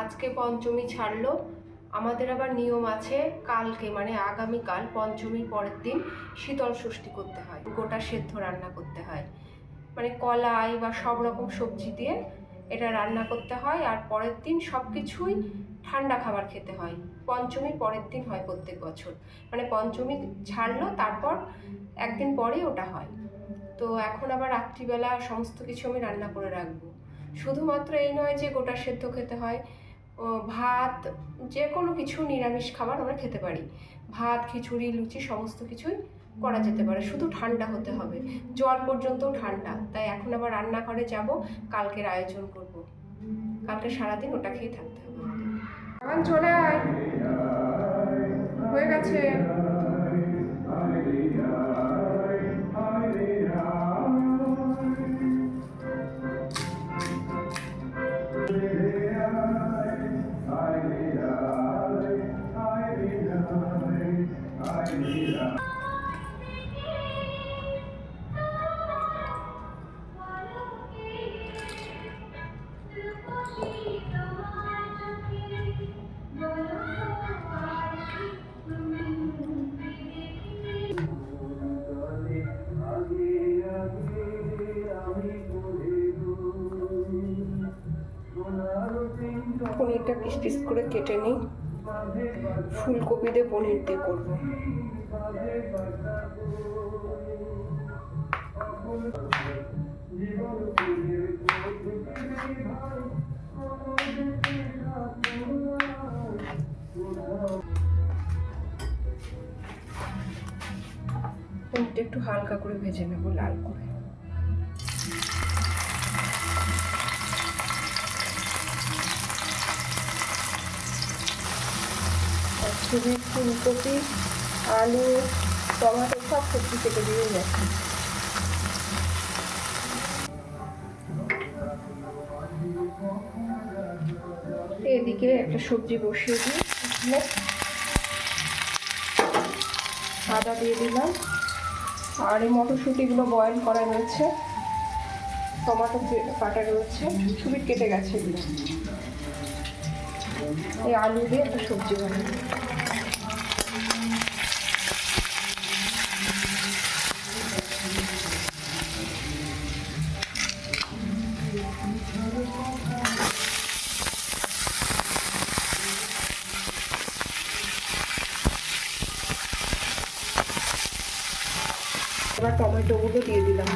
আজকে পঞ্চমী ছাড়লো। আমাদের আবার নিয়ম আছে, কালকে মানে আগামীকাল পঞ্চমীর পরের দিন শীতল ষষ্ঠী করতে হয়, গোটা সেদ্ধ রান্না করতে হয়। মানে কলাই বা সব রকম সবজি দিয়ে এটা রান্না করতে হয় আর পরের দিন সব কিছুই ঠান্ডা খাবার খেতে হয়। পঞ্চমীর পরের দিন হয় প্রত্যেক বছর। মানে পঞ্চমী ছাড়লো, তারপর একদিন পরেই ওটা হয়। তো এখন আবার রাত্রিবেলা সমস্ত কিছু আমি রান্না করে রাখব। শুধুমাত্র এই নয় যে গোটা সেদ্ধ খেতে হয় ভাত যে কোনো কিছু নিরামিষ খাবার আমরা খেতে পারি। ভাত, খিচুড়ি, লুচি, সমস্ত কিছুই করা যেতে পারে। শুধু ঠান্ডা হতে হবে। জল পর্যন্তও ঠান্ডা। তাই এখন আবার রান্নাঘরে যাব, কালকের আয়োজন করব। কালকে সারাদিন ওটা খেয়ে থাকতে হবে। আমাদের চলে আয়। হয়ে গেছে। পিস পিস করে কেটে নিই। ফুলকপি দিয়ে পনির দিয়ে করব। একটু হালকা করে ভেজে নেব, লাল করে। শুধু ফুলকপি, আলু, টমেটো সব সবজি কেটে দিয়ে গেছে এদিকে একটা সবজি বসিয়ে দিই। আদা দিয়ে দিলাম। আর এই মটরশুঁটিগুলো বয়েল করা রয়েছে। টমেটো কাটা রয়েছে। ছুবিট কেটে গেছে এই আলু দিয়ে একটা সবজি বানাবো এবার টমেটোগুলো দিয়ে দিলাম।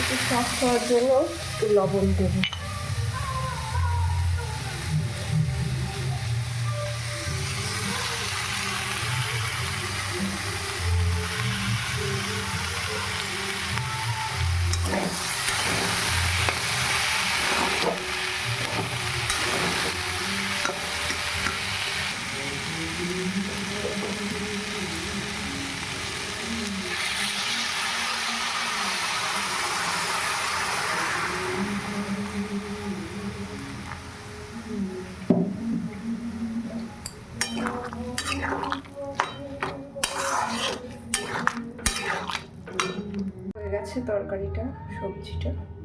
একটু সস খাওয়ার জন্য একটু লবণ দেবো। তরকারিটা সবজিটা।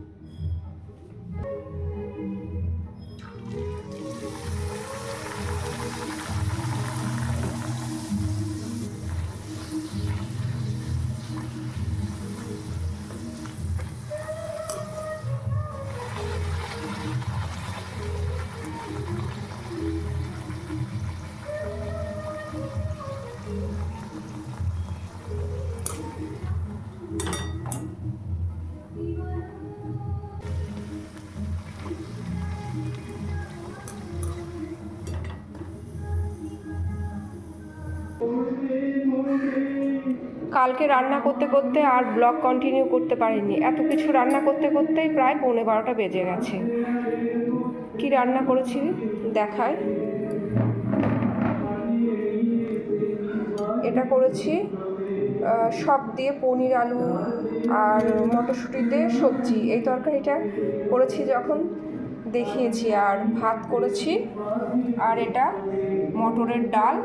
কালকে রান্না করতে করতে আর ব্লগ কন্টিনিউ করতে পারিনি। এত কিছু রান্না করতে করতেই প্রায় পৌনে বারোটা বেজে গেছে। কি রান্না করেছি দেখায় এটা করেছি সব দিয়ে পনির আলু আর মটরশুঁটি দিয়ে সবজি। এই তরকারিটা করেছি যখন দেখিয়েছি। আর ভাত করেছি, আর এটা মটরের ডাল।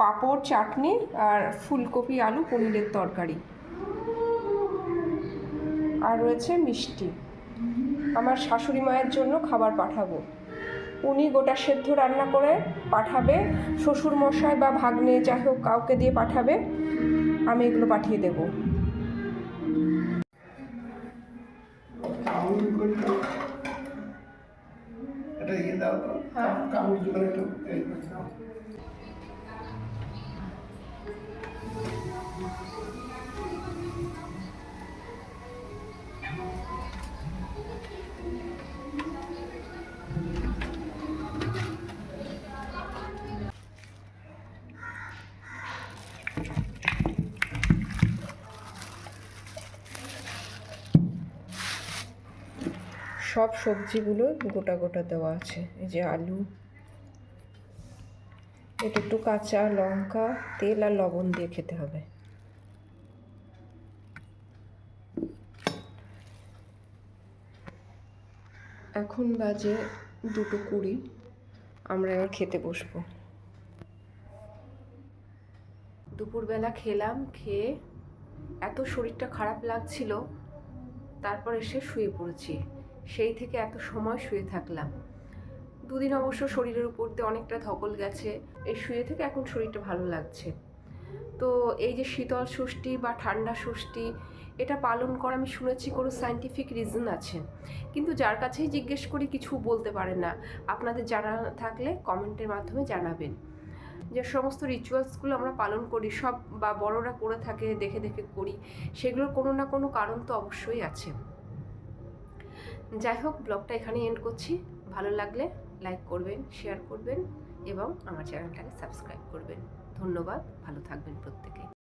পাঁপড় চাটনি আর ফুলকপি আলু পনিরের তরকারি। আর রয়েছে মিষ্টি। আমার শাশুড়ি মায়ের জন্য খাবার পাঠাবো। উনি গোটা সেদ্ধ রান্না করে পাঠাবে। শ্বশুর মশাই বা ভাগ্নে যাই হোক কাউকে দিয়ে পাঠাবে। আমি এগুলো পাঠিয়ে দেবো। কাউন্ট করে এটা দাও তো। সব সবজিগুলো গোটা গোটা দেওয়া আছে। এই যে আলু এটা একটু কাঁচা লঙ্কা, তেল আর লবণ দিয়ে খেতে হবে। এখন বাজে দুটো কুড়ি, আমরা এবার খেতে বসবো। দুপুরবেলা খেলাম, খেয়ে এত শরীরটা খারাপ লাগছিল, তারপর এসে শুয়ে পড়েছি। সেই থেকে এত সময় শুয়ে থাকলাম। দুদিন অবশ্য শরীরের উপর দিয়ে অনেকটা ধকল গেছে, এই শুয়ে থেকে এখন শরীরটা ভালো লাগছে। তো এই যে শীতল ষষ্ঠী বা ঠান্ডা ষষ্ঠী, এটা পালন করা আমি শুনেছি কোনো সাইন্টিফিক রিজন আছে। কিন্তু যার কাছেই জিজ্ঞেস করি কিছু বলতে পারে না। আপনাদের জানা থাকলে কমেন্টের মাধ্যমে জানাবেন। যে সমস্ত রিচুয়ালসগুলো আমরা পালন করি, সব বা বড়রা করে থাকে, দেখে দেখে করি, সেগুলোর কোনো না কোনো কারণ তো অবশ্যই আছে। যাই হোক ব্লগটা এখানে এন্ড করছি। ভালো লাগলে লাইক করবেন শেয়ার করবেন এবং আমার চ্যানেলটাকে সাবস্ক্রাইব করবেন। ধন্যবাদ ভালো থাকবেন প্রত্যেকে।